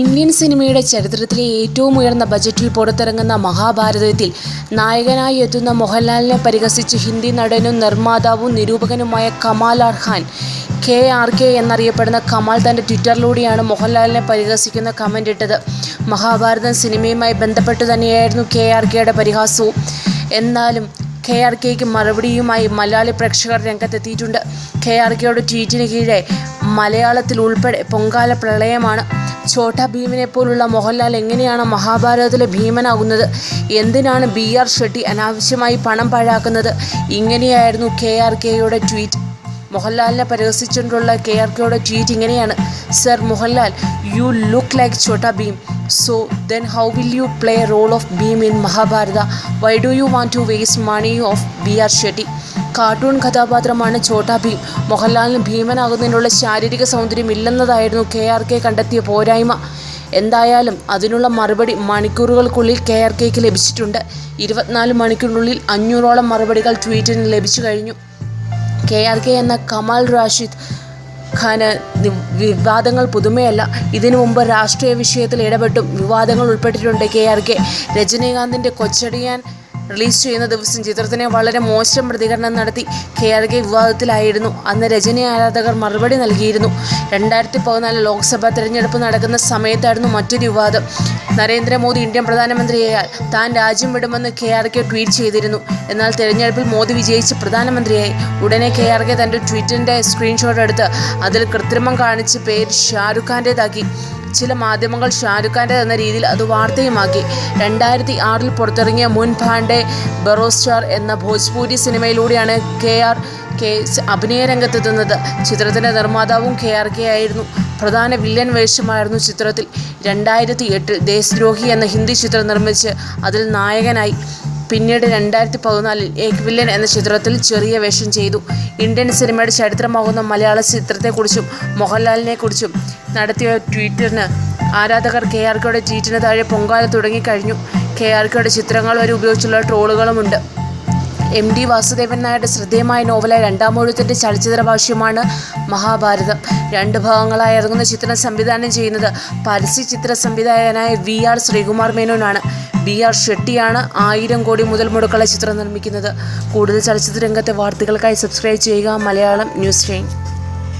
Indian സിനിമയുടെ ചരിത്രത്തിലെ ഏറ്റവും ഉയർന്ന ബജറ്റിൽ പുറത്തിറങ്ങുന്ന മഹാഭാരതത്തിൽ നായകനായി എത്തുന്ന മോഹൻലാലിനെ പരിഹസിച്ച് ഹിന്ദി നടനും നിർമ്മാതാവും നിരൂപകനുമായ Kamal Arhan K R K എന്നറിയപ്പെടുന്ന കമാൽ തന്റെ ട്വിറ്ററിലൂടെയാണ് മോഹൻലാലിനെ പരിഹസിക്കുന്ന കമന്റ് ഇട്ടത്. മഹാഭാരതം സിനിമയുമായി ബന്ധപ്പെട്ട് തന്നെയായിരുന്നു കെ ആർ കെയുടെ പരിഹാസവും. എന്നാലും കെ ആർ കെക്ക് മറുപടിയുമായി മലയാളി പ്രേക്ഷകർ രംഗത്തെത്തിയിട്ടുണ്ട്. കെ ആർ കെയുടെ ട്വീറ്റിന് കീഴെ മലയാളത്തിൽ ഉൾപ്പെടെ പൊങ്കാല പ്രളയമാണ്. ഛോട്ടാ ഭീമിനെ പോലുള്ള മോഹൻലാൽ എങ്ങനെയാണ് മഹാഭാരതത്തിലെ ഭീമനാകുന്നത്? എന്തിനാണ് ബി ആർ ഷെട്ടി അനാവശ്യമായി പണം പാഴാക്കുന്നത്? ഇങ്ങനെയായിരുന്നു കെ ആർ കെയുടെ ട്വീറ്റ്. മോഹൻലാലിനെ പരിഹസിച്ചുകൊണ്ടുള്ള കെ ആർ കെയുടെ ട്വീറ്റ് ഇങ്ങനെയാണ്. Sir Mohanlal you look like Chhota Bheem. So then how will you play role of Bheem in Mahabharata? Why do you want to waste money of B R Shetty? Cartoon കഥാപാത്രമാണ് ചോട്ടാ ഭീം. മോഹൻലാലിന് ഭീമനാകുന്നതിനുള്ള ശാരീരിക സൗന്ദര്യം ഇല്ലെന്നതായിരുന്നു K R K കണ്ടെത്തിയ പോരായ്മ. എന്തായാലും അതിനുള്ള മറുപടി മണിക്കൂറുകൾക്കുള്ളിൽ K R കെക്ക് ലഭിച്ചിട്ടുണ്ട്. ഇരുപത്തിനാല് മണിക്കൂറിനുള്ളിൽ അഞ്ഞൂറോളം മറുപടികൾ ട്വീറ്റിന് ലഭിച്ചു കഴിഞ്ഞു. കെ ആർ കെ എന്ന കമാൽ റാഷിദ് ഖാന് വിവാദങ്ങൾ പുതുമയല്ല. ഇതിനു മുമ്പ് രാഷ്ട്രീയ വിഷയത്തിൽ ഇടപെട്ടും വിവാദങ്ങൾ ഉൾപ്പെട്ടിട്ടുണ്ട് കെ ആർ കെ. രജനീകാന്തിന്റെ കൊച്ചടിയാൻ റിലീസ് ചെയ്യുന്ന ദിവസം ചിത്രത്തിന് വളരെ മോശം പ്രതികരണം നടത്തി കെ ആർ കെ വിവാദത്തിലായിരുന്നു. അന്ന് രജനി ആരാധകർ മറുപടി നൽകിയിരുന്നു. രണ്ടായിരത്തി പതിനാല് ലോക്സഭാ തെരഞ്ഞെടുപ്പ് നടക്കുന്ന സമയത്തായിരുന്നു മറ്റൊരു വിവാദം. നരേന്ദ്രമോദി ഇന്ത്യൻ പ്രധാനമന്ത്രിയായാൽ താൻ രാജ്യം വിടുമെന്ന് കെ ആർ കെ ട്വീറ്റ് ചെയ്തിരുന്നു. എന്നാൽ തെരഞ്ഞെടുപ്പിൽ മോദി വിജയിച്ച് പ്രധാനമന്ത്രിയായി ഉടനെ കെ ആർ കെ തന്റെ ട്വീറ്റിന്റെ സ്ക്രീൻഷോട്ട് എടുത്ത് അതിൽ കൃത്രിമം കാണിച്ച് പേര് ഷാരുഖ് ഖാന്റേതാക്കി ചില മാധ്യമങ്ങൾ ഷാരൂഖ് ഖാന്റെ എന്ന രീതിയിൽ അത് വാർത്തയുമാക്കി. രണ്ടായിരത്തി ആറിൽ പുറത്തിറങ്ങിയ മുൻ ഭാണ്ഡെ ബറോസ്റ്റാർ എന്ന ഭോജ്പൂരി സിനിമയിലൂടെയാണ് കെ ആർ കെ അഭിനയ രംഗത്തെത്തുന്നത്. ചിത്രത്തിന്റെ നിർമ്മാതാവും കെ ആർ കെ ആയിരുന്നു. പ്രധാന വില്ലൻ വേഷമായിരുന്നു ചിത്രത്തിൽ. രണ്ടായിരത്തി എട്ടിൽ ദേശദ്രോഹി എന്ന ഹിന്ദി ചിത്രം നിർമ്മിച്ച് അതിൽ നായകനായി. പിന്നീട് രണ്ടായിരത്തി പതിനാലിൽ ഏക് വില്ലൻ എന്ന ചിത്രത്തിൽ ചെറിയ വേഷം ചെയ്തു. ഇന്ത്യൻ സിനിമയുടെ ചരിത്രമാകുന്ന മലയാള ചിത്രത്തെക്കുറിച്ചും മോഹൻലാലിനെക്കുറിച്ചും നടത്തിയ ട്വീറ്റിന് ആരാധകർ കെ ആർ കെയുടെ ട്വീറ്റിന് താഴെ പൊങ്കാല തുടങ്ങിക്കഴിഞ്ഞു. കെ ആർ കെയുടെ ചിത്രങ്ങൾ വരെ ഉപയോഗിച്ചുള്ള ട്രോളുകളുമുണ്ട്. എം ഡി വാസുദേവൻ നായരുടെ ശ്രദ്ധേയമായ നോവലായ രണ്ടാമൂഴത്തിന്റെ ചലച്ചിത്ര ഭാഷ്യമാണ് മഹാഭാരതം. രണ്ട് ഭാഗങ്ങളായി ഇറങ്ങുന്ന ചിത്രം സംവിധാനം ചെയ്യുന്നത് പരസ്യ ചിത്ര സംവിധായകനായ വി ആർ ശ്രീകുമാർ മേനോനാണ്. ബി ആർ ഷെട്ടിയാണ് ആയിരം കോടി മുതൽ മുടക്കുള്ള ചിത്രം നിർമ്മിക്കുന്നത്. കൂടുതൽ ചലച്ചിത്ര രംഗത്തെ വാർത്തകൾക്കായി സബ്സ്ക്രൈബ് ചെയ്യുക മലയാളം ന്യൂസ് ടൈം